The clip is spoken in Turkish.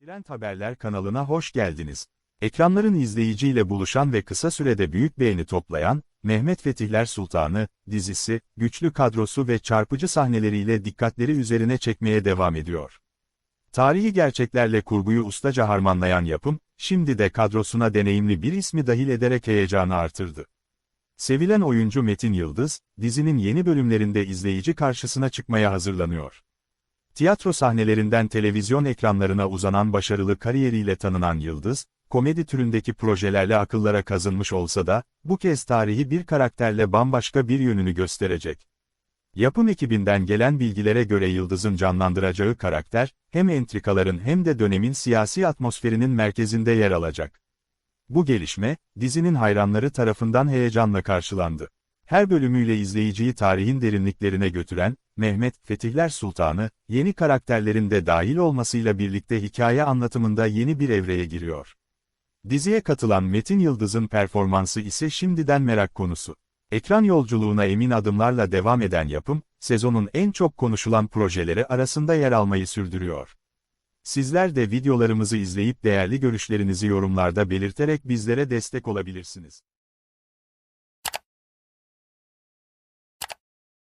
Trend Haberler kanalına hoş geldiniz. Ekranların izleyiciyle buluşan ve kısa sürede büyük beğeni toplayan, Mehmet Fetihler Sultanı, dizisi, güçlü kadrosu ve çarpıcı sahneleriyle dikkatleri üzerine çekmeye devam ediyor. Tarihi gerçeklerle kurguyu ustaca harmanlayan yapım, şimdi de kadrosuna deneyimli bir ismi dahil ederek heyecanı artırdı. Sevilen oyuncu Metin Yıldız, dizinin yeni bölümlerinde izleyici karşısına çıkmaya hazırlanıyor. Tiyatro sahnelerinden televizyon ekranlarına uzanan başarılı kariyeriyle tanınan Yıldız, komedi türündeki projelerle akıllara kazınmış olsa da, bu kez tarihi bir karakterle bambaşka bir yönünü gösterecek. Yapım ekibinden gelen bilgilere göre Yıldız'ın canlandıracağı karakter, hem entrikaların hem de dönemin siyasi atmosferinin merkezinde yer alacak. Bu gelişme, dizinin hayranları tarafından heyecanla karşılandı. Her bölümüyle izleyiciyi tarihin derinliklerine götüren, Mehmet, Fetihler Sultanı, yeni karakterlerin de dahil olmasıyla birlikte hikaye anlatımında yeni bir evreye giriyor. Diziye katılan Metin Yıldız'ın performansı ise şimdiden merak konusu. Ekran yolculuğuna emin adımlarla devam eden yapım, sezonun en çok konuşulan projeleri arasında yer almayı sürdürüyor. Sizler de videolarımızı izleyip değerli görüşlerinizi yorumlarda belirterek bizlere destek olabilirsiniz.